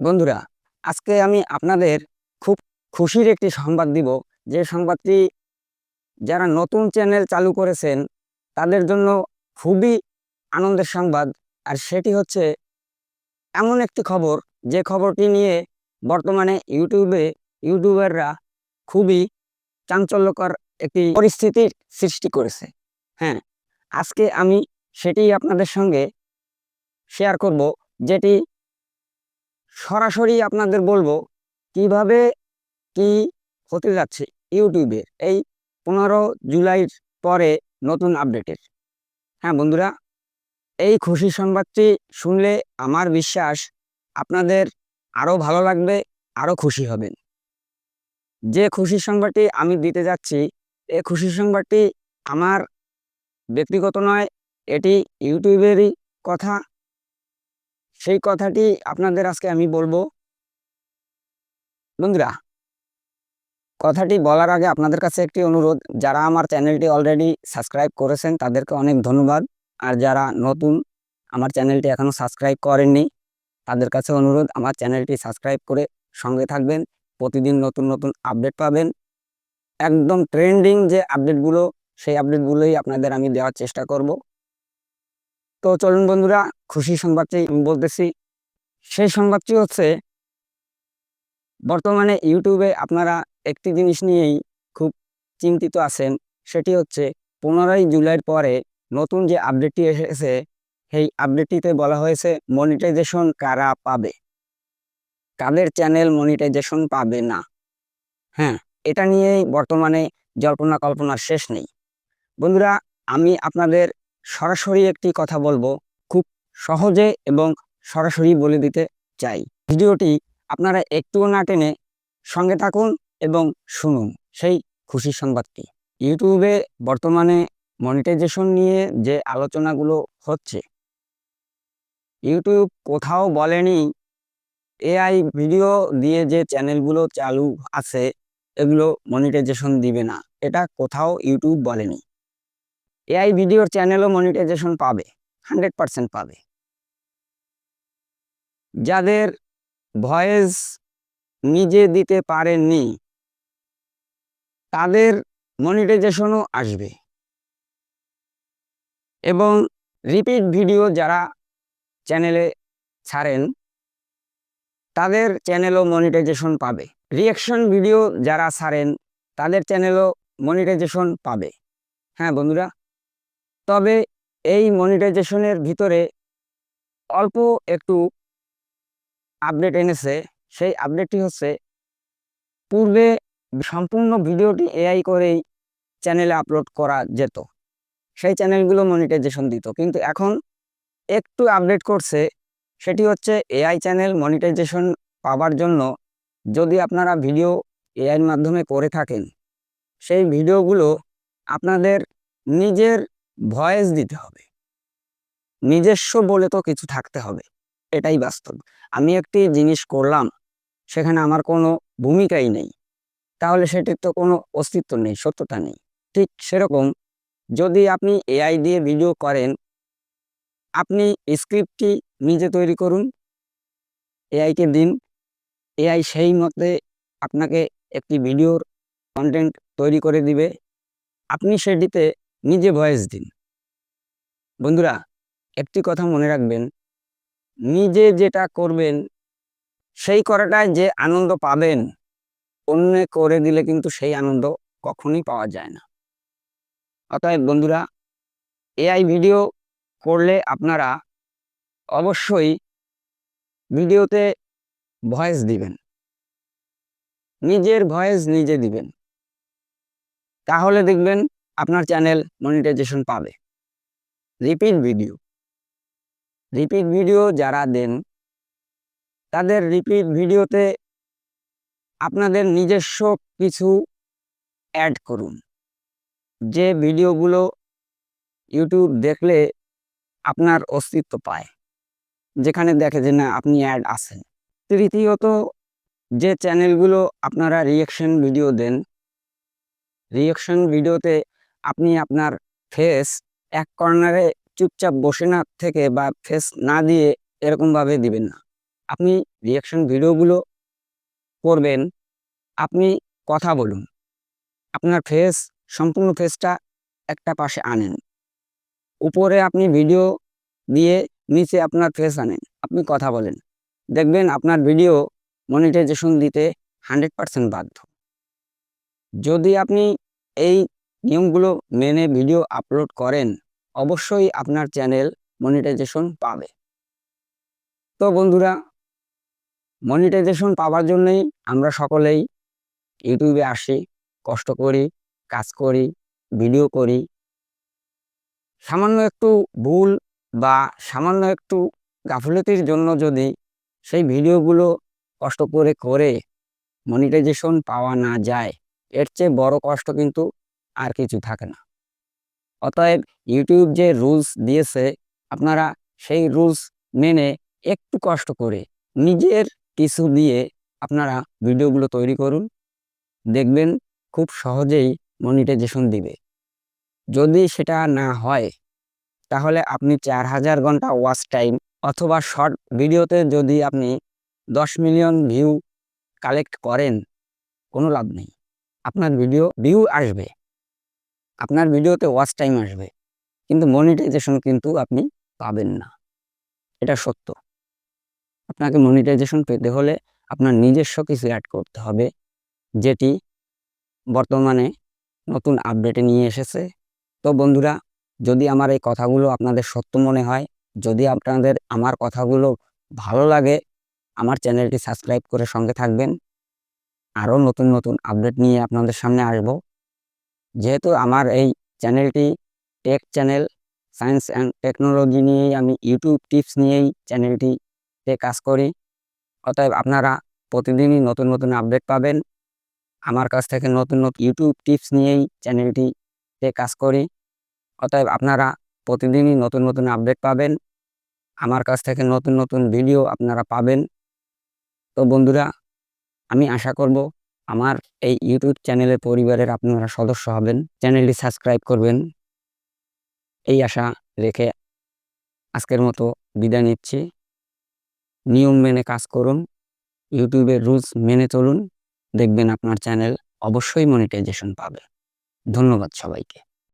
বন্ধুরা, আজকে আমি আপনাদের খুব খুশির একটি সংবাদ দিব। যে সংবাদটি যারা নতুন চ্যানেল চালু করেছেন, তাদের জন্য খুবই আনন্দের সংবাদ। আর সেটি হচ্ছে, এমন একটি খবর, যে খবরটি নিয়ে বর্তমানে ইউটিউবে ইউটিউবাররা খুবই চাঞ্চল্যকর একটি পরিস্থিতির সৃষ্টি করেছে। হ্যাঁ আজকে আমি সেটি আপনাদের সঙ্গে শেয়ার করব, যেটি সরাসরি আপনাদের বলব কীভাবে কি হতে যাচ্ছে ইউটিউবের এই পনেরো জুলাইয়ের পরে নতুন আপডেটের। হ্যাঁ বন্ধুরা, এই খুশি সংবাদটি শুনলে আমার বিশ্বাস আপনাদের আরও ভালো লাগবে, আরও খুশি হবেন। যে খুশি সংবাদটি আমি দিতে যাচ্ছি এই খুশি সংবাদটি আমার ব্যক্তিগত নয়, এটি ইউটিউবেরই কথা। সেই কথাটি আপনাদের আজকে আমি বলব। বন্ধুরা, কথাটি বলার আগে আপনাদের কাছে একটি অনুরোধ, যারা আমার চ্যানেলটি অলরেডি সাবস্ক্রাইব করেছেন তাদেরকে অনেক ধন্যবাদ। আর যারা নতুন, আমার চ্যানেলটি এখনও সাবস্ক্রাইব করেননি, তাদের কাছে অনুরোধ, আমার চ্যানেলটি সাবস্ক্রাইব করে সঙ্গে থাকবেন। প্রতিদিন নতুন নতুন আপডেট পাবেন। একদম ট্রেন্ডিং যে আপডেটগুলো, সেই আপডেটগুলোই আপনাদের আমি দেওয়ার চেষ্টা করব। তো চলুন বন্ধুরা, খুশি সংবাদটি আমি বলতেছি। সেই সংবাদটি হচ্ছে, বর্তমানে ইউটিউবে আপনারা একটি জিনিস নিয়েই খুব চিন্তিত আছেন, সেটি হচ্ছে পনেরোই জুলাইয়ের পরে নতুন যে আপডেটটি এসেছে, সেই আপডেটটিতে বলা হয়েছে মনিটাইজেশন কারা পাবে? কাদের চ্যানেল মনিটাইজেশন পাবে না? হ্যাঁ এটা নিয়েই বর্তমানে জল্পনা কল্পনা শেষ নেই। বন্ধুরা, আমি আপনাদের সরাসরি একটি কথা বলব, খুব সহজে এবং সরাসরি বলে দিতে চাই। ভিডিওটি আপনারা একটুও না টেনে সঙ্গে থাকুন এবং শুনুন সেই খুশি সংবাদটি। ইউটিউবে বর্তমানে মনিটাইজেশন নিয়ে যে আলোচনাগুলো হচ্ছে, ইউটিউব কোথাও বলেনি, এআই ভিডিও দিয়ে যে চ্যানেলগুলো চালু আছে, এগুলো মনিটাইজেশন দিবে না। এটা কোথাও ইউটিউব বলেনি। এআই ভিডিওর চ্যানেলও মনিটাইজেশন পাবে হান্ড্রেড পারসেন্ট পাবে। যাদের ভয়েস নিজে দিতে পারেননি, তাদের মনিটাইজেশনও আসবে। এবং রিপিট ভিডিও যারা চ্যানেলে ছাড়েন, তাদের চ্যানেলও মনিটাইজেশন পাবে। রিয়াকশন ভিডিও যারা ছাড়েন, তাদের চ্যানেলও মনিটাইজেশন পাবে। হ্যাঁ বন্ধুরা তবে এই মনিটাইজেশনের ভিতরে অল্প একটু আপডেট এনেছে। সেই আপডেটটি হচ্ছে, পূর্বে সম্পূর্ণ ভিডিওটি এআই করেই চ্যানেলে আপলোড করা যেত। সেই চ্যানেলগুলো মনিটাইজেশন দিত। কিন্তু এখন একটু আপডেট করছে, সেটি হচ্ছে এআই চ্যানেল মনিটাইজেশন পাওয়ার জন্য যদি আপনারা ভিডিও এআইয়ের মাধ্যমে করে থাকেন, সেই ভিডিওগুলো আপনাদের নিজের ভয়েস দিতে হবে। নিজস্ব বলে তো কিছু থাকতে হবে, এটাই বাস্তব। আমি একটি জিনিস করলাম, সেখানে আমার কোনো ভূমিকাই নেই। তাহলে সেটির তো কোনো অস্তিত্ব নেই, সত্যতা নেই। ঠিক সেরকম যদি আপনি এআই দিয়ে ভিডিও করেন, আপনি স্ক্রিপ্টটি নিজে তৈরি করুন এআইকে দিন। এআই সেই মতে আপনাকে একটি ভিডিওর কন্টেন্ট তৈরি করে দিবে। আপনি সেটিতে নিজে ভয়েস দিন। বন্ধুরা, একটি কথা মনে রাখবেন, নিজে যেটা করবেন, সেই করাটায় যে আনন্দ পাবেন, অন্য করে দিলে কিন্তু সেই আনন্দ কখনোই পাওয়া যায় না। অতএব বন্ধুরা, এআই ভিডিও করলে আপনারা অবশ্যই ভিডিওতে ভয়েস দিবেন। নিজের ভয়েস নিজে দিবেন। তাহলে দেখবেন আপনার চ্যানেল মনিটাইজেশন পাবে। রিপিট ভিডিও রিপিট ভিডিও যারা দেন, তাদের রিপিট ভিডিওতে আপনাদের নিজস্ব কিছু অ্যাড করুন। যে ভিডিওগুলো ইউটিউব দেখলে আপনার অস্তিত্ব পায়। যেখানে দেখে যে না, আপনি অ্যাড আছেন। তৃতীয়ত, যে চ্যানেলগুলো আপনারা রিয়েকশন ভিডিও দেন রিয়েকশন ভিডিওতে আপনি আপনার ফেস এক কর্নারে চুপচাপ বসে না থেকে বা ফেস না দিয়ে এরকমভাবে দিবেন না। আপনি রিয়াকশন ভিডিওগুলো করবেন, আপনি কথা বলুন, আপনার ফেস সম্পূর্ণ ফেসটা একটা পাশে আনেন। উপরে আপনি ভিডিও দিয়ে নিচে আপনার ফেস আনেন, আপনি কথা বলেন। দেখবেন আপনার ভিডিও মনিটাইজেশন দিতে হান্ড্রেড পারসেন্ট বাধ্য। যদি আপনি এই নিয়মগুলো মেনে ভিডিও আপলোড করেন, অবশ্যই আপনার চ্যানেল মনিটাইজেশন পাবে। তো বন্ধুরা, মনিটাইজেশন পাওয়ার জন্যই আমরা সকলেই ইউটিউবে আসি, কষ্ট করি, কাজ করি, ভিডিও করি। সামান্য একটু ভুল বা সামান্য একটু গাফলতির জন্য যদি সেই ভিডিওগুলো কষ্ট করে করে মনিটাইজেশন পাওয়া না যায়, এর চেয়ে বড় কষ্ট কিন্তু আর কিছু থাকে না। অতএব ইউটিউব যে রুলস দিয়েছে, আপনারা সেই রুলস মেনে একটু কষ্ট করে নিজের কিছু দিয়ে আপনারা ভিডিওগুলো তৈরি করুন। দেখবেন খুব সহজেই মনিটাইজেশন দিবে। যদি সেটা না হয়, তাহলে আপনি চার হাজার ঘণ্টা ওয়াচ টাইম অথবা শর্ট ভিডিওতে যদি আপনি দশ মিলিয়ন ভিউ কালেক্ট করেন, কোনো লাভ নেই। আপনার ভিডিও ভিউ আসবে। আপনার ভিডিওতে ওয়াচ টাইম আসবে, কিন্তু মনিটাইজেশন কিন্তু আপনি পাবেন না। এটা সত্য। আপনাকে মনিটাইজেশন পেতে হলে আপনার নিজস্ব কিছু অ্যাড করতে হবে, যেটি বর্তমানে নতুন আপডেটে নিয়ে এসেছে। তো বন্ধুরা, যদি আমার এই কথাগুলো আপনাদের সত্য মনে হয়, যদি আপনাদের আমার কথাগুলো ভালো লাগে, আমার চ্যানেলটি সাবস্ক্রাইব করে সঙ্গে থাকবেন। আরও নতুন নতুন আপডেট নিয়ে আপনাদের সামনে আসব। যেহেতু আমার এই চ্যানেলটি tech channel, science and technology নিয়েই আমি ইউটিউব টিপস নিয়েই চ্যানেলটিতে কাজ করি। অতএব আপনারা প্রতিদিনই নতুন নতুন আপডেট পাবেন। আমার কাছ থেকে নতুন নতুন ইউটিউব টিপস নিয়েই চ্যানেলটিতে কাজ করি। অতএব আপনারা প্রতিদিনই নতুন নতুন আপডেট পাবেন। আমার কাছ থেকে নতুন নতুন ভিডিও আপনারা পাবেন। তো বন্ধুরা, আমি আশা করব আমার এই ইউটিউব চ্যানেলের পরিবারের আপনারা সদস্য হবেন। চ্যানেলটি সাবস্ক্রাইব করবেন। এই আশা রেখে আজকের মতো বিদায় নিচ্ছি। নিয়ম মেনে কাজ করুন। ইউটিউবের রুলস মেনে চলুন। দেখবেন আপনার চ্যানেল অবশ্যই মনিটাইজেশন পাবে। ধন্যবাদ সবাইকে।